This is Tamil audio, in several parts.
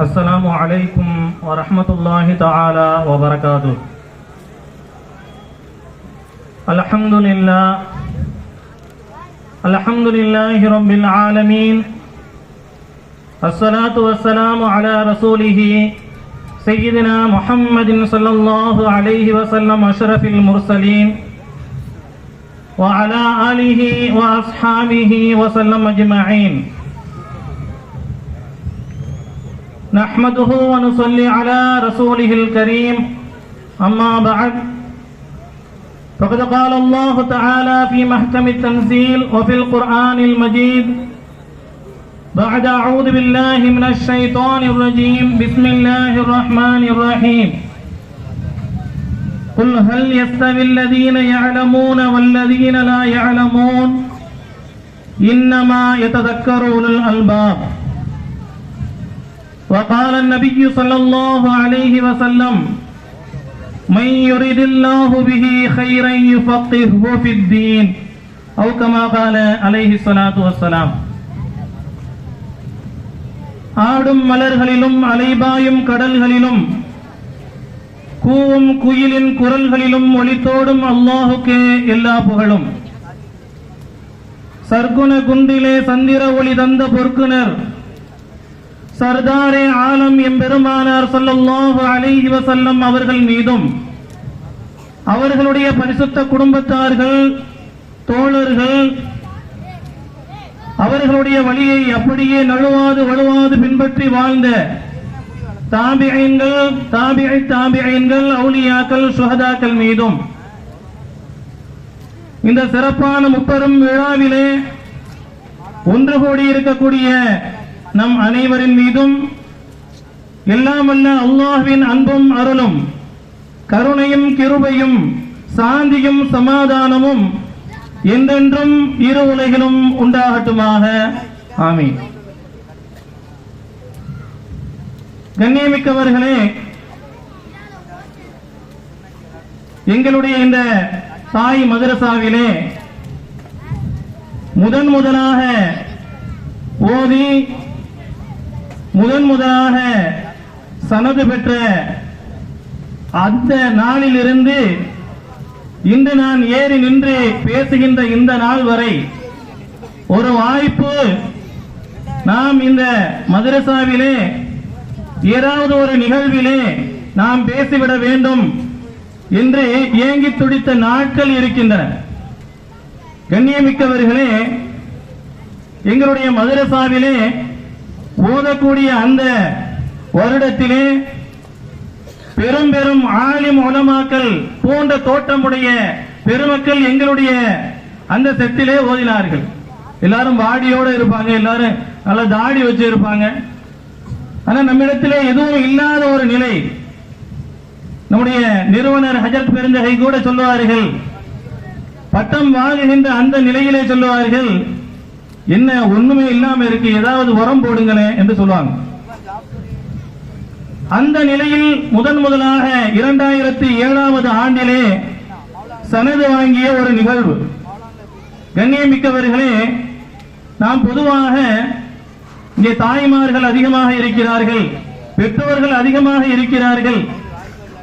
السلام عليكم ورحمة الله تعالى وبركاته. الحمد لله الحمد لله رب العالمين الصلاة والسلام على رسوله سيدنا محمد صلى الله عليه وسلم أشرف المرسلين وعلى آله وأصحابه وسلم أجمعين. نحمده ونصلي على رسوله الكريم. أما بعد فقد قال الله تعالى في محكم التنزيل وفي القرآن المجيد بعد أعوذ بالله من الشيطان الرجيم بسم الله الرحمن الرحيم. قل هل يستوي الذين يعلمون والذين لا يعلمون؟ إنما يتذكر أولو الألباب. وقال النبي صلى الله عليه وسلم من يريد الله به خيرا يفقهه في الدين أو كما قال عليه الصلاة والسلام ஆடும் மலர்களிலும் அலைபாயும் கடல்களிலும் கூவும் குயிலின் குரல்களிலும் ஒளித்தோடும் அல்லாஹுக்கே எல்லா புகழும் சர்க்குண குண்டிலே சந்திர ஒளி தந்த பொற்குனர் சர்தாரே ஆலம் எம்பெருமானார் சொல்லல்லாஹு அலைஹி வசல்லம் அவர்கள் மீதும் அவர்களுடைய பரிசுத்த குடும்பத்தார்கள் தோழர்கள் அவர்களுடைய வழியை அப்படியே நழுவாது வழுவாது பின்பற்றி வாழ்ந்த தாபியங்கள் தாபியை தாபியங்கள் அவுலியாக்கள் சுஹதாக்கள் மீதும் இந்த சிறப்பான முப்பெரும் விழாவிலே ஒன்று கூடி இருக்கக்கூடிய நம் அனைவரின் மீதும் எல்லாம் அல்ல அல்லாஹ்வின் அன்பும் அருளும் கருணையும் கிருபையும் சாந்தியும் சமாதானமும் என்றென்றும் இரு உலகிலும் உண்டாகட்டுமாக. ஆமீன். கண்ணியமிக்கவர்களே எங்களுடைய இந்த தாய் மதரசாவிலே முதன் முதலாக ஓதி முதன் முதலாக சனது பெற்ற அந்த நாளிலிருந்து இன்று நான் ஏறி நின்று பேசுகின்ற இந்த நாள் வரை ஒரு வாய்ப்பு நாம் இந்த மதரசாவிலே ஏதாவது ஒரு நிகழ்விலே நாம் பேசிவிட வேண்டும் என்று ஏங்கி துடித்த நாட்கள் இருக்கின்றன. கண்ணியமிக்கவர்களே எங்களுடைய மதுரசாவிலே ஓதக்கூடிய அந்த வருடத்திலே பெரும் பெரும் ஆலிம் உலமாக்கள் போன்ற தோற்றமுடைய பெருமக்கள் எங்களுடைய அந்த செத்திலே ஓதினார்கள். எல்லாரும் வாடியோடு இருப்பாங்க எல்லாரும் நல்ல தாடி வச்சு இருப்பாங்க. ஆனா நம்மிடத்திலே எதுவும் இல்லாத ஒரு நிலை. நம்முடைய நிறுவனர் ஹஜரத் பெருந்தகை கூட சொல்லுவார்கள் பட்டம் வாங்குகின்ற அந்த நிலையிலே சொல்லுவார்கள் என்ன ஒண்ணுமே இல்லாம இருக்கு ஏதாவது உரம் போடுங்களேன் என்று சொல்லுவாங்க. அந்த நிலையில் முதன் முதலாக இரண்டாயிரத்தி ஏழாவது ஆண்டிலே சனது வாங்கிய ஒரு நிகழ்வு. கண்ணியமிக்கவர்களே நாம் பொதுவாக இங்கே தாய்மார்கள் அதிகமாக இருக்கிறார்கள் பெற்றோர்கள் அதிகமாக இருக்கிறார்கள்.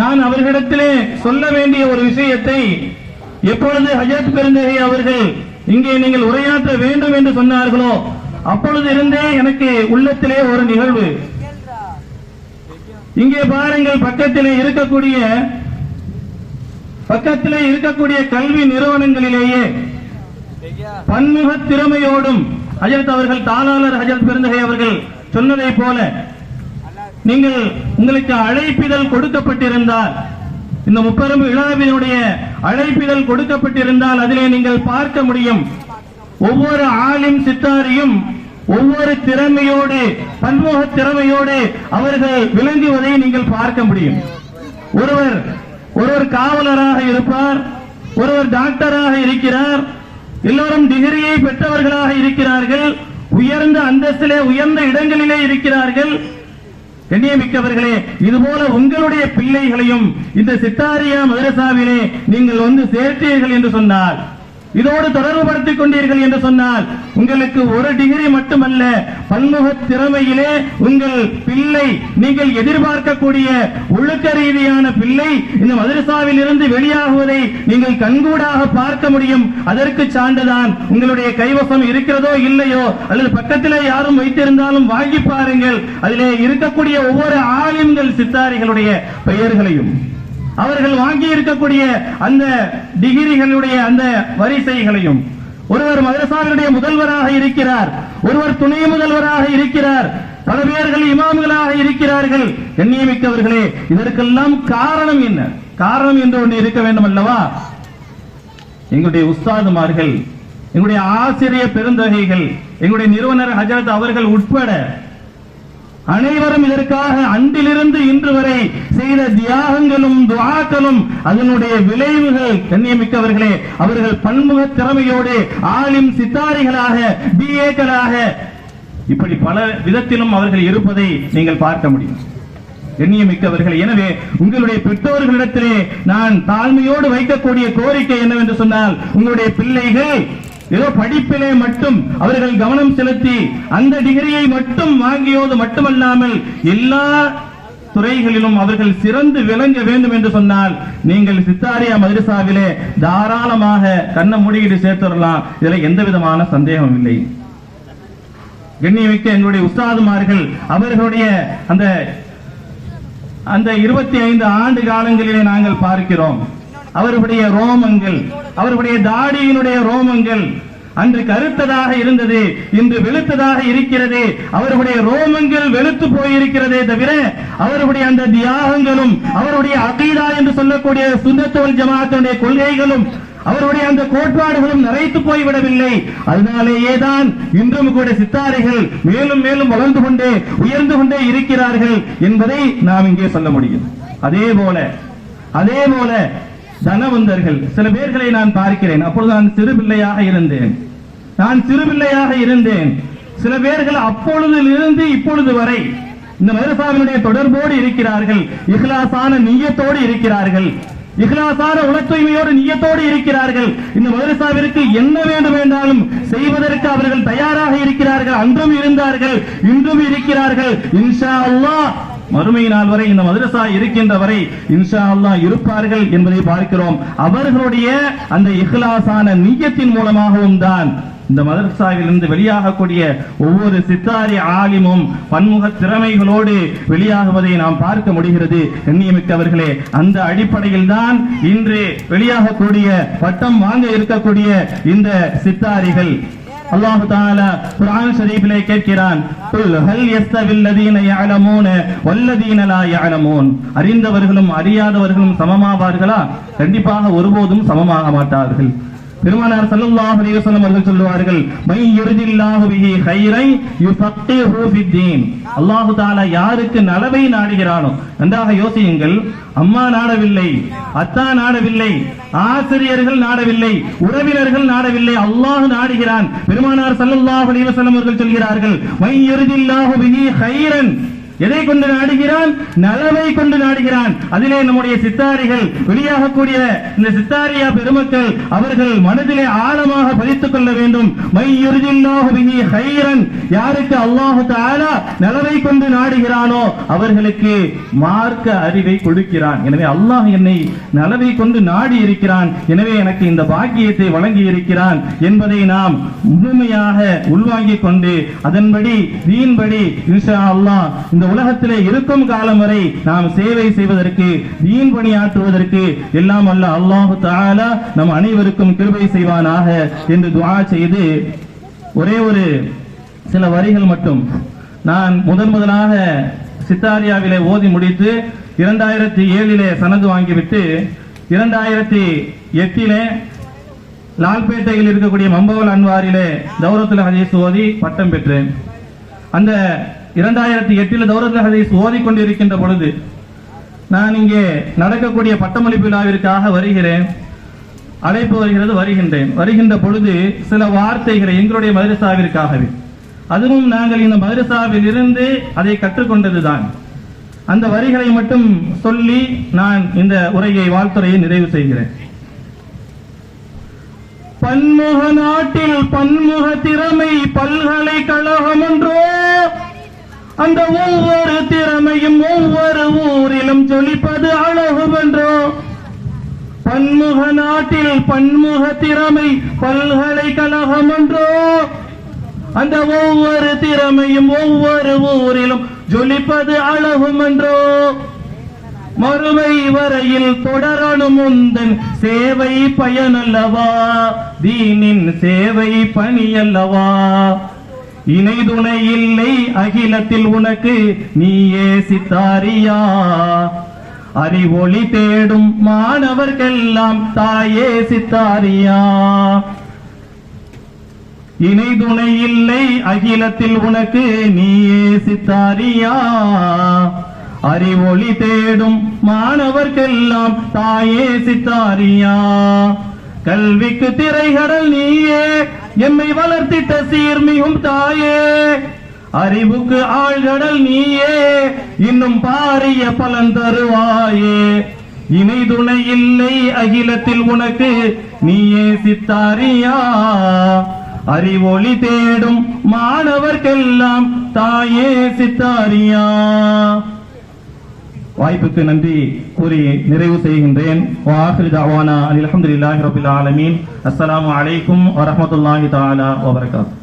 நான் அவர்களிடத்திலே சொல்ல வேண்டிய ஒரு விஷயத்தை எப்பொழுது ஹஜரத் பெருந்தகை அவர்கள் இங்கே நீங்கள் உரையாற்ற வேண்டும் என்று சொன்னார்களோ? அப்பொழுது இருந்தே எனக்கு உள்ளத்திலே ஒரு நிகழ்வு. இங்கே பாருங்கள் பக்கத்திலே இருக்கக்கூடிய பக்கத்திலே இருக்கக்கூடிய கல்வி நிறுவனங்களிலேயே பன்முக திறமையோடும் ஹஜரத் அவர்கள் தாளாளர் ஹஜரத் பெருந்தகை அவர்கள் சொன்னதை போல நீங்கள் உங்களுக்கு அழைப்பிதழ் கொடுக்கப்பட்டிருந்தால் இந்த முப்பெரும்பு விழாவினுடைய அழைப்பிதழ் கொடுக்கப்பட்டிருந்தால் அதிலே நீங்கள் பார்க்க முடியும். ஒவ்வொரு ஆளின் சித்தாரியும் ஒவ்வொரு திறமையோடு பன்முக திறமையோடு அவர்கள் விளங்குவதை நீங்கள் பார்க்க முடியும். ஒருவர் ஒருவர் காவலராக இருப்பார் ஒருவர் டாக்டராக இருக்கிறார் எல்லோரும் டிகிரியை பெற்றவர்களாக இருக்கிறார்கள் உயர்ந்த அந்தஸ்திலே உயர்ந்த இடங்களிலே இருக்கிறார்கள் கண்ணியமிக்கவர்களே இதுபோல உங்களுடைய பிள்ளைகளையும் இந்த சித்தாரியா மதரசாவிலே நீங்கள் வந்து சேர்த்தீர்கள் என்று சொன்னார் இதோடு தொடர்பு படுத்திக் கொண்டீர்கள் என்று சொன்னால் உங்களுக்கு ஒரு டிகிரி மட்டுமல்ல பன்முக திறமையிலே உங்கள் பிள்ளை நீங்கள் எதிர்பார்க்கக்கூடிய ஒழுக்க ரீதியான பிள்ளை இந்த மதரசாவில் இருந்து வெளியாகுவதை நீங்கள் கண்கூடாக பார்க்க முடியும். அதற்கு சான்றுதான் உங்களுடைய கைவசம் இருக்கிறதோ இல்லையோ அல்லது பக்கத்திலே யாரும் வைத்திருந்தாலும் வாங்கி பாருங்கள். அதிலே இருக்கக்கூடிய ஒவ்வொரு ஆலிம்கள் சித்தாரிகளுடைய பெயர்களையும். அவர்கள் வாங்கி இருக்கக்கூடிய அந்த டிகிரிகளுடைய அந்த வரிசைகளையும். ஒருவர் மதரசாவினுடைய முதல்வராக இருக்கிறார். ஒருவர் துணை முதல்வராக இருக்கிறார். பல பேர்கள் இமாம்களாக இருக்கிறார்கள். கண்ணியமிக்கவர்களே இதற்கெல்லாம் காரணம் என்ன? காரணம் என்று ஒன்று இருக்க வேண்டும் அல்லவா? எங்களுடைய உஸ்தாதுமார்கள் எங்களுடைய ஆசிரிய பெருந்தகைகள் எங்களுடைய நிறுவனர் ஹஜரத் அவர்கள் உட்பட அனைவரும் இதற்காக அன்றிலிருந்து இன்று வரை செய்த தியாகங்களும் துவாக்களும் அதனுடைய விளைவுகள் கண்ணியமிக்கவர்களே அவர்கள் பன்முக திறமையோடு ஆளும் சித்தாரிகளாக பிஏக்களாக இப்படி பல விதத்திலும் அவர்கள் இருப்பதை நீங்கள் பார்க்க முடியும். கண்ணியமிக்கவர்கள் எனவே உங்களுடைய பெற்றோர்களிடத்திலே நான் தாழ்மையோடு வைக்கக்கூடிய கோரிக்கை என்னவென்று சொன்னால் உங்களுடைய பிள்ளைகள் ஏதோ படிப்பிலே மட்டும் அவர்கள் கவனம் செலுத்தி அந்த டிகிரியை மட்டும் வாங்கியோது மட்டுமல்லாமல் எல்லா துறைகளிலும் அவர்கள் சிறந்து விளங்க வேண்டும் என்று சொன்னால் நீங்கள் சித்தாரியா மதுரசாவிலே தாராளமாக கண்ண மூடிக்கிட்டு சேர்த்துடலாம். இதுல எந்த விதமான சந்தேகம் இல்லை. கண்ணியமிக்க எங்களுடைய உஸ்தாதுமார்கள் அவர்களுடைய அந்த அந்த இருபத்தி ஐந்து ஆண்டு காலங்களிலே நாங்கள் பார்க்கிறோம். அவருடைய ரோமங்கள் அவருடைய தாடியினுடைய ரோமங்கள் அன்று கருத்ததாக இருந்தது இன்று வெளுத்ததாக இருக்கிறது அவருடைய ரோமங்கள் வெளுத்து போயிருக்கிறதே தவிர அவருடைய அந்த தியாகங்களும் அவருடைய அகீதா என்று சொல்லக்கூடிய சுந்தத்தோல் ஜமாத்துடைய கொள்கைகளும் அவருடைய அந்த கோட்பாடுகளும் நிறைத்து போய்விடவில்லை. அதனாலேயே தான் இன்றும் கூட சித்தாரிகள் மேலும் மேலும் வளர்ந்து கொண்டே உயர்ந்து கொண்டே இருக்கிறார்கள் என்பதை நாம் இங்கே சொல்ல முடியும். அதே போல அதே போல தனவந்தர்கள். சில பேர்களை நான் பார்க்கிறேன். அப்பொழுது நான் சிறு பிள்ளையாக இருந்தேன். நான் சிறுபிள்ளையாக இருந்தேன். சில பேர்கள் அப்பொழுதிலிருந்து இப்பொழுது வரை இந்த மதரசாவினுடைய தொடர்போடு இருக்கிறார்கள். இஹ்லாசான நீயத்தோடு இருக்கிறார்கள். இஹ்லாசான உள தூய்மையோடு நீயத்தோடு இருக்கிறார்கள். இந்த மதரசாவிற்கு என்ன வேண்டும் என்றாலும் செய்வதற்கு அவர்கள் தயாராக இருக்கிறார்கள். அன்றும் இருந்தார்கள். இன்றும் இருக்கிறார்கள். இன்ஷா அல்லாஹ் மறுமை நாள் வரை இந்த மதரசா இருக்கின்ற வரை இன்ஷா அல்லா இருப்பார்கள் என்பதை பார்க்கிறோம். அவர்களுடைய அந்த இஹ்லாசான நீயத்தின் மூலமாகவும் தான் இந்த மதரசாவிலிருந்து வெளியாகக்கூடிய ஒவ்வொரு சித்தாரி ஆலிமும் பன்முக திறமைகளோடு வெளியாகுவதை நாம் பார்க்க முடிகிறது. எண்ணியமிக்கவர்களே அந்த அடிப்படையில் தான் இன்று வெளியாகக்கூடிய பட்டம் வாங்க இருக்கக்கூடிய இந்த சித்தாரிகள். அல்லாஹு தாலா குர்ஆன் ஷரீஃபிலே கேட்கிறான் குல் ஹல் யஸ்தவில் லதீன யஅலமூன வல்லதீன லா யஅலமூன். அறிந்தவர்களும் அறியாதவர்களும் சமமாவார்களா? கண்டிப்பாக ஒருபோதும் சமமாக மாட்டார்கள். பெருமானார் ஸல்லல்லாஹு அலைஹி வஸல்லம் அவர்கள் சொல்லுவார்கள் மை யுரிதில்லாஹு பிஹி கைரை யுஃபக்கிஹு ஃபித்தீன். அல்லாஹ் தஆலா யாருக்கு நலவை நாடுகிறானோ நன்றாக யோசியுங்கள். அம்மா நாடவில்லை அத்தா நாடவில்லை ஆசிரியர்கள் நாடவில்லை உறவினர்கள் நாடவில்லை அல்லாஹ் நாடுகிறான். பெருமானார் ஸல்லல்லாஹு அலைஹி வஸல்லம் அவர்கள் சொல்கிறார்கள் மை யுரிதில்லாஹு பிஹி கைரன் எதை கொண்டு நாடுகிறான்? நலவை கொண்டு நாடுகிறான். அதிலே நம்முடைய சித்தாரிகள் வெளியாகக்கூடிய இந்த சித்தாரியா பெருமக்கள் அவர்கள் மனதிலே ஆழமாக பதித்துக் கொள்ள வேண்டும். மை ஹைரன் யாருக்கு அல்லாஹு தஆலா நலவை கொண்டு நாடுகிறானோ அவர்களுக்கு மார்க்க அறிவை கொடுக்கிறான். எனவே அல்லாஹ் என்னை நலவை கொண்டு நாடி இருக்கிறான் எனவே எனக்கு இந்த பாக்கியத்தை வழங்கி இருக்கிறான் என்பதை நாம் முழுமையாக உள்வாங்கிக் கொண்டு அதன்படி தீன்படி இன்ஷா அல்லாஹ் இந்த உலகத்திலே இருக்கும் காலம் வரை நாம் சேவை செய்வதற்கு தீன் பணியாற்றுவதற்கு எல்லாம் அல்ல. அல்லாஹு தாலா நம் அனைவருக்கும் கிருபை செய்வானாக என்று துவா செய்து ஒரே ஒரு சில வரிகள் மட்டும். நான் முதன் முதலாக சித்தாரியாவிலே ஓதி முடித்து இரண்டாயிரத்தி ஏழிலே சனது வாங்கிவிட்டு இரண்டாயிரத்தி எட்டிலே லால்பேட்டையில் இருக்கக்கூடிய மம்பவல் அன்வாரிலே தௌரத்துல ஹதீஸ் ஓதி பட்டம் பெற்றேன். அந்த இரண்டாயிரத்தி எட்டில் தௌரத்துல் ஹதீஸ் கொண்டிருக்கின்ற பொழுது நான் இங்கே நடக்கக்கூடிய பட்டமளிப்பு விழாவிற்காக வருகிறேன். அழைப்பு வருகிறது வருகின்றேன். வருகின்ற பொழுது சில வார்த்தைகளை எங்களுடைய மதரசாவிற்காகவே. அதுவும் நாங்கள் இந்த மதரசாவில் இருந்து அதை கற்றுக்கொண்டதுதான். அந்த வரிகளை மட்டும் சொல்லி நான் இந்த உரையை வாழ்த்துறையை நிறைவு செய்கிறேன். பன்முக நாட்டில் பன்முக திறமை பல்கலைக்கழகம் என்றோ அந்த ஒவ்வொரு திறமையும் ஒவ்வொரு ஊரிலும் ஜொலிப்பது அழகுவென்றோ பன்முக நாட்டில் பன்முக திறமை பல்கலைக்கழகம் என்றோ அந்த ஒவ்வொரு திறமையும் ஒவ்வொரு ஊரிலும் ஜொலிப்பது அழகும் என்றோ மறுமை வரையில் தொடரணும் முந்தன் சேவை பயனல்லவா? தீனின் சேவை பணியல்லவா? இணை துணை இல்லை அகிலத்தில் உனக்கு நீயே சித்தாரியா? அறிவொளி தேடும் மாணவர்க்கெல்லாம் தாயே சித்தாரியா? இணை துணை இல்லை அகிலத்தில் உனக்கு நீயே சித்தாரியா? அறிவொளி தேடும் மாணவர்க்கெல்லாம் தாயே சித்தாரியா? கல்விக்கு திரைகடல் நீயே எம்மை வளர்த்திட்ட சீர்மிகும் தாயே. அறிவுக்கு ஆழ்கடல் நீயே. இன்னும் பாரிய பலன் தருவாயே. இணை துணை இல்லை அகிலத்தில் உனக்கு நீயே சித்தாரியா. அறிவொளி தேடும் மாணவர்க்கெல்லாம் தாயே சித்தாரியா. வாய்ப்புக்கு நன்றி கூறி நிறைவு செய்கின்றேன் வாஹிர் தாவானா அல்ஹம்துலில்லாஹி ரபில் ஆலமீன் அஸ்ஸலாமு அலைக்கும் வரஹ்மத்துல்லாஹி தஆலா வபரகாத்துஹு